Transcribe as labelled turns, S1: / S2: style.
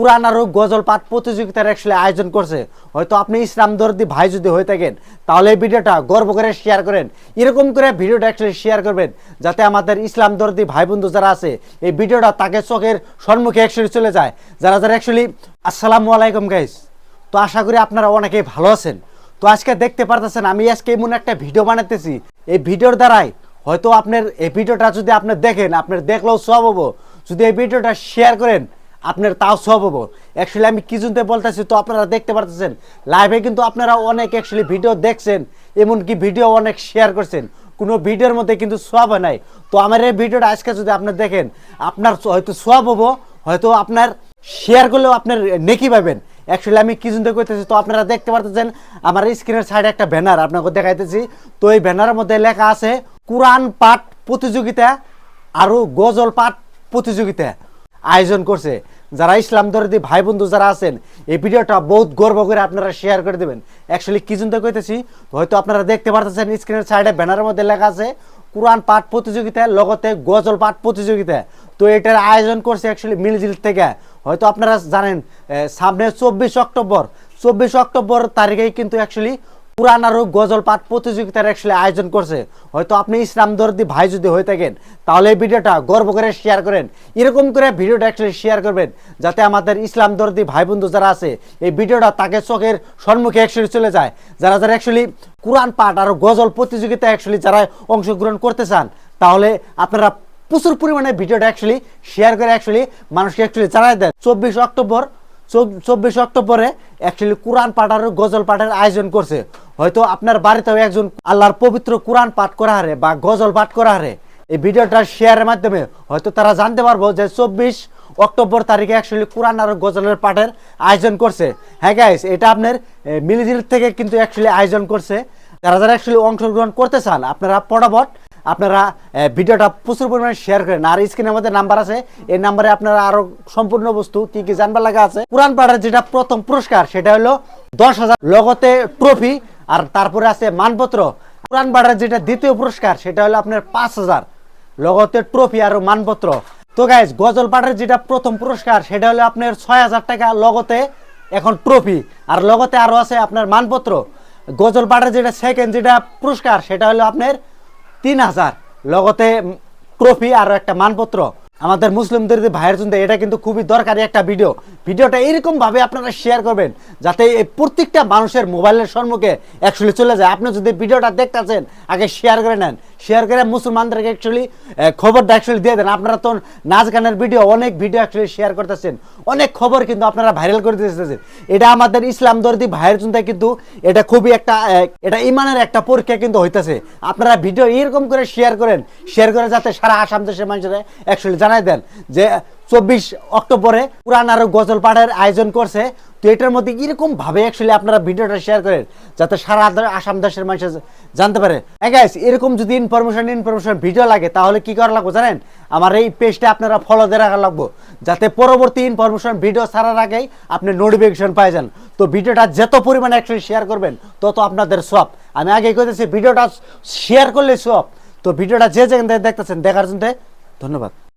S1: কোরআন আর গজল পাঠ প্রতিযোগিতার অ্যাকচুয়ালি আয়োজন করছে। হয়তো আপনি ইসলাম দর্দি ভাই যদি হয়ে থাকেন, তাহলে এই ভিডিওটা গর্ব করে শেয়ার করেন। এরকম করে ভিডিওটা অ্যাকচুয়ালি শেয়ার করবেন, যাতে আমাদের ইসলাম দর্দি ভাই বন্ধু যারা আছে, এই ভিডিওটা তাকে চোখের সম্মুখে অ্যাকচুয়ালি চলে যায়। যারা যারা অ্যাকচুয়ালি আসসালামু আলাইকুম গাইস তো আশা করি আপনারা অনেকেই ভালো আছেন। তো আজকে দেখতে পারতেছেন, আমি আজকে এমন একটা ভিডিও বানাতেছি এই ভিডিওর দ্বারাই হয়তো আপনার এই ভিডিওটা যদি আপনি দেখেন, আপনার দেখলেও সব হব। যদি এই ভিডিওটা শেয়ার করেন আপনার তাও সব হব। অ্যাকচুয়ালি আমি কি জন্য বলতেছি তো আপনারা দেখতে পারতেছেন। লাইভে কিন্তু আপনারা অনেক অ্যাকচুয়ালি ভিডিও দেখছেন, এমনকি ভিডিও অনেক শেয়ার করছেন। কোনো ভিডিওর মধ্যে কিন্তু সব নাই। তো আমার এই ভিডিওটা আজকে যদি আপনি দেখেন, আপনার হয়তো সব হব, হয়তো আপনার শেয়ার করলেও আপনার নেকি পাবেন। অ্যাকচুয়ালি আমি কি জন্য করতেছি তো আপনারা দেখতে পারতেছেন, আমার স্ক্রিনের সাইডে একটা ব্যানার আপনাকে দেখাইতেছি। তো এই ব্যানারের মধ্যে লেখা আছে কোরআন পাঠ প্রতিযোগিতা আরও গজল পাঠ প্রতিযোগিতা। আয়োজন করছে। যারা ইসলাম দরদি ভাই বন্ধু যারা আছেন, এই ভিডিওটা বহুত গর্ব করে আপনারা শেয়ার করে দেবেন। অ্যাকচুয়ালি কি জন্য কইতেছি, হয়তো আপনারা দেখতে পারতেছেন স্ক্রিনের সাইডে ব্যানারের মধ্যে লেখা আছে কোরআন পাঠ প্রতিযোগিতা, লগতে গজল পাঠ প্রতিযোগিতা। তো এটার আয়োজন করছে অ্যাকচুয়ালি মিলজিল থেকে। হয়তো আপনারা জানেন সামনে চব্বিশ অক্টোবর চব্বিশ অক্টোবর তারিখেই কিন্তু অ্যাকচুয়ালি কোরআন আর গজল পাঠ প্রতিযোগিতার অ্যাকচুয়ালি আয়োজন করছে। হয়তো আপনি ইসলাম দর্দি ভাই যদি হয়ে থাকেন, তাহলে এই ভিডিওটা গর্ব করে শেয়ার করেন। এরকম করে ভিডিওটা অ্যাকচুয়ালি শেয়ার করবেন, যাতে আমাদের ইসলাম দর্দি ভাই বন্ধু যারা আছে, এই ভিডিওটা তাকে চোখের সম্মুখে অ্যাকচুয়ালি চলে যায়। যারা যারা অ্যাকচুয়ালি কোরআন পাঠ আর গজল প্রতিযোগিতা অ্যাকচুয়ালি যারা অংশগ্রহণ করতে চান, তাহলে আপনারা প্রচুর পরিমাণে ভিডিওটা অ্যাকচুয়ালি শেয়ার করে অ্যাকচুয়ালি মানুষকে অ্যাকচুয়ালি জানাই দেন। চব্বিশ অক্টোবর চব্বিশ অক্টোবরে অ্যাকচুয়ালি কোরআন পাঠ আর গজল পাঠের আয়োজন করছে। হয়তো আপনার বাড়িতেও একজন আল্লাহর পবিত্র কোরআন পাঠ করা হারে বা গজল পাঠ করা হারে। এই ভিডিওটা শেয়ারের মাধ্যমে হয়তো তারা জানতে পারব যে চব্বিশ অক্টোবর তারিখে অ্যাকচুয়ালি কোরআন আর গজলের পাঠের আয়োজন করছে। হ্যাঁ গাইস এটা আপনার মিলিজিল থেকে কিন্তু অ্যাকচুয়ালি আয়োজন করছে। যারা যারা অ্যাকচুয়ালি অংশগ্রহণ করতে চান, আপনারা পটাপট আপনারা ভিডিওটা প্রচুর পরিমাণে শেয়ার করেন। আর স্ক্রিনের মধ্যে নাম্বার আছে। এই নাম্বারে আপনারা আরও সম্পূর্ণ বস্তু কি কি জানবার লাগা আছে। কোরআন পাঠের যেটা প্রথম পুরস্কার, সেটা হলো দশ হাজার লগতে ট্রফি আর তারপরে আছে মানপত্র। কোরআন পাঠের যেটা দ্বিতীয় পুরস্কার, সেটা হলো আপনার পাঁচ হাজার লগতে ট্রফি আর মানপত্র। তো গাইজ গজল পাঠের যেটা প্রথম পুরস্কার, সেটা হলো আপনার ছয় হাজার টাকা লগতে এখন ট্রফি আর লগতে আরও আছে আপনার মানপত্র। গজল পাঠের যেটা সেকেন্ড যেটা পুরস্কার, সেটা হলো আপনার তিন হাজার। লগতে ট্রফি আর একটা মানপত্র। আমাদের মুসলিমদের ভাইয়ের জন্য, এটা কিন্তু খুবই দরকারি একটা ভিডিও। ভিডিওটা এরকম ভাবে আপনারা শেয়ার করবেন, যাতে প্রত্যেকটা মানুষের মোবাইলের সম্মুখে অ্যাকচুয়ালি চলে যায়। আপনি যদি ভিডিওটা দেখতেছেন, আগে শেয়ার করে নেন। শেয়ার করে মুসলমানদেরকে অ্যাকচুয়ালি খবরটা অ্যাকচুয়ালি দিয়ে দেন। আপনারা তো নাচ গানের ভিডিও অনেক ভিডিও অ্যাকচুয়ালি শেয়ার করতেছেন। অনেক খবর কিন্তু আপনারা ভাইরাল করে দিতেছেন। এটা আমাদের ইসলাম দর্দি ভাইয়ের জন্য কিন্তু এটা খুবই একটা এটা ইমানের একটা পরীক্ষা কিন্তু হইতেছে। আপনারা ভিডিও এরকম করে শেয়ার করেন শেয়ার করে যাতে সারা আসাম দেশের মানুষেরা অ্যাকচুয়ালি জানাই দেন যে, চব্বিশ অক্টোবরে পুরান আরও গজল পাঠের আয়োজন করছে। তো এটার মধ্যে এরকম ভাবে অ্যাকচুয়ালি আপনারা ভিডিওটা শেয়ার করেন, যাতে সারা আসাম দেশের মানুষ জানতে পারে। হ্যাঁ এরকম যদি ইনফরমেশন ইনফরমেশন ভিডিও লাগে, তাহলে কি করা লাগবে জানেন? আমার এই পেজটা আপনারা ফলো দিয়ে রাখা লাগবো, যাতে পরবর্তী ইনফরমেশন ভিডিও ছাড়ার আগেই আপনি নোটিফিকেশন পাই যান। তো ভিডিওটা যত পরিমাণে অ্যাকচুয়ালি শেয়ার করবেন, তত আপনাদের সব। আমি আগে কইতেছি, ভিডিওটা শেয়ার করলে সব। তো ভিডিওটা যে যেখান থেকে দেখতেছেন, দেখার জন্য ধন্যবাদ।